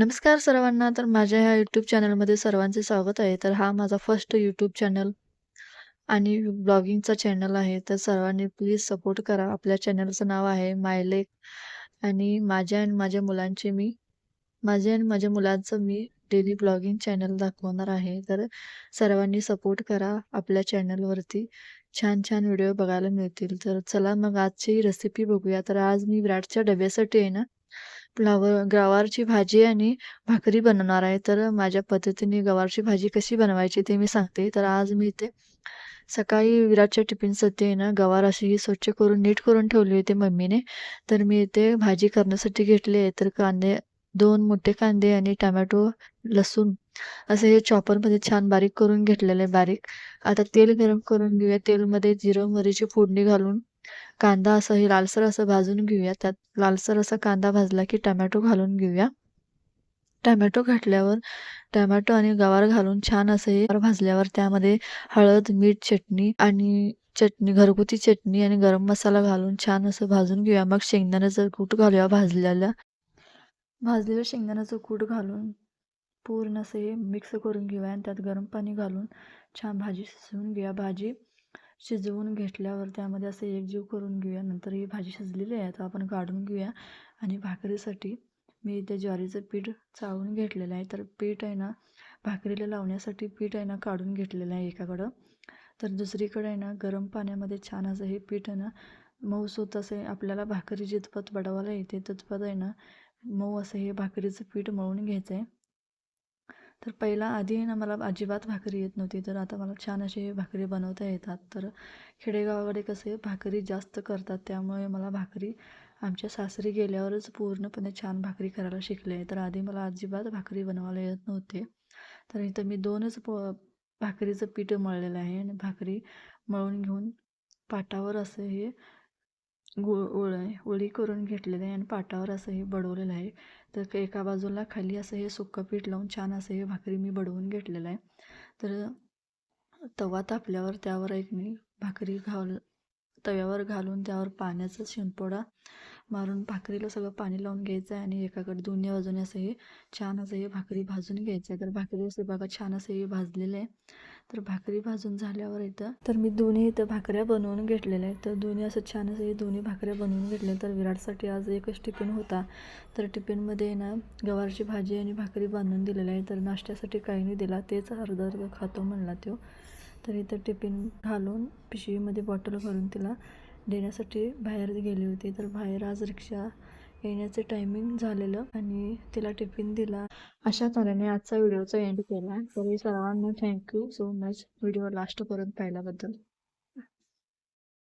नमस्कार सर्वांना. तर माझ्या ह्या यूट्यूब चॅनलमध्ये सर्वांचे स्वागत आहे. तर हा माझा फर्स्ट यूट्यूब चॅनल आणि ब्लॉगिंगचा चॅनल आहे. तर सर्वांनी प्लीज सपोर्ट करा. आपल्या चॅनलचं नाव आहे मायलेक आणि माझ्या आणि माझ्या मुलांचे मी माझ्या आणि माझ्या मुलांचं मी डेली ब्लॉगिंग चॅनल दाखवणार आहे. तर सर्वांनी सपोर्ट करा. आपल्या चॅनलवरती छान-छान व्हिडिओ बघायला मिळतील. तर चला मग आजची रेसिपी बघूया. तर आज मी विराटच्या डब्यासाठी आहे ना, फ्लावर गवारची भाजी आणि भाकरी बनवणार आहे. तर माझ्या पद्धतीने गवारची भाजी कशी बनवायची ते मी सांगते. तर आज मी इथे सकाळी विराटच्या टिफिनसाठी आहे ना, गवार अशी स्वच्छ करून नीट करून ठेवली होती मम्मीने. तर मी इथे भाजी करण्यासाठी घेतली आहे. तर कांदे दोन मोठे कांदे आणि टमॅटो लसूण असं हे चॉपरमध्ये छान बारीक करून घेतलेलं आहे बारीक. आता तेल गरम करून घेऊया. तेलमध्ये जिरं, मरीची फोडणी घालून कांदा असं हे लालसर असं भाजून घेऊया. त्यात लालसर असा कांदा भाजला की टमॅटो घालून घेऊया. टोमॅटो घातल्यावर टोमॅटो आणि गवार घालून छान असं हे भाजल्यावर त्यामध्ये हळद, मीठ, चटणी आणि चटणी घरगुती चटणी आणि गरम मसाला घालून छान असं भाजून घेऊया. मग शेंगदाण्याचं कूट घालूया भाजलेलं. भाजलेलं शेंगदाण्याचं कूट घालून पूर्ण असं हे मिक्स करून घेऊया आणि त्यात गरम पाणी घालून छान भाजी शिजवून घेऊया. भाजी शिजवून घेतल्यावर त्यामध्ये असं एकजीव करून घेऊया. नंतर ही भाजी शिजलेली आहे. आता आपण काढून घेऊया आणि भाकरीसाठी मी इथे ज्वारीचं पीठ चाळून घेतलेलं आहे. तर पीठ आहे ना, भाकरीला लावण्यासाठी पीठ आहे ना, काढून घेतलेलं आहे एकाकडं. तर दुसरीकडे आहे ना, गरम पाण्यामध्ये छान असं हे पीठ आहे ना, मऊसूत असे आपल्याला भाकरी जितपत बडवायला येते तितपत आहे ना, मऊ असं हे भाकरीचं पीठ मळून घ्यायचं आहे. तर पहिला आधी ना मला अजिबात भाकरी येत नव्हती. तर आता मला छान अशी भाकरी बनवता येतात. तर खेडेगावाकडे कसे भाकरी जास्त करतात. त्यामुळे मला भाकरी आमच्या सासरी गेल्यावरच पूर्णपणे छान भाकरी करायला शिकले. तर आधी मला अजिबात भाकरी बनवायला येत नव्हते. तर इथं मी दोनच प भाकरीचं पीठ मळलेलं आहे आणि भाकरी मळून घेऊन पाटावर असं हे गुळ उळ आहे उळी करून घेतलेलं आहे आणि पाटावर असं हे बडवलेलं आहे. तर एका बाजूला खाली असं हे सुक्कं पीठ लावून छान असं हे भाकरी मी बडवून घेतलेलं आहे. तर तवा तापल्यावर त्यावर एक मी भाकरी घाल तव्यावर घालून त्यावर पाण्याचा शिंतोडा मारून भाकरीला सगळं पाणी लावून घ्यायचं आहे आणि एकाकडे दोन्ही बाजूने असं हे छान असं हे भाकरी भाजून घ्यायचं आहे. तर भाकरी असं बघा छान असं हे भाजलेलं आहे. तर भाकरी भाजून झाल्यावर इथं तर मी दोन्ही इथं भाकऱ्या बनवून घेतलेल्या आहेत. तर दोन्ही असं छान असं हे दोन्ही भाकऱ्या बनवून घेतल्या. तर विराटसाठी आज एकच टिफिन होता. तर टिफिनमध्ये ना गवारची भाजी आणि भाकरी बांधून दिलेली आहे. तर नाश्त्यासाठी काही नाही दिला. तेच अर्धा अर्धं खातो म्हणला तो. तर इथं टिफिन घालून पिशवीमध्ये बॉटल भरून तिला देण्यासाठी बाहेर गेली होती. तर बाहेर आज रिक्षा येण्याचं टायमिंग झालेलं आणि तिला टिफिन दिला. अशा तऱ्हेने आजचा व्हिडिओचा एंड केला. तरी सर्वांना thank you so much video लास्टपर्यंत पाहिल्याबद्दल.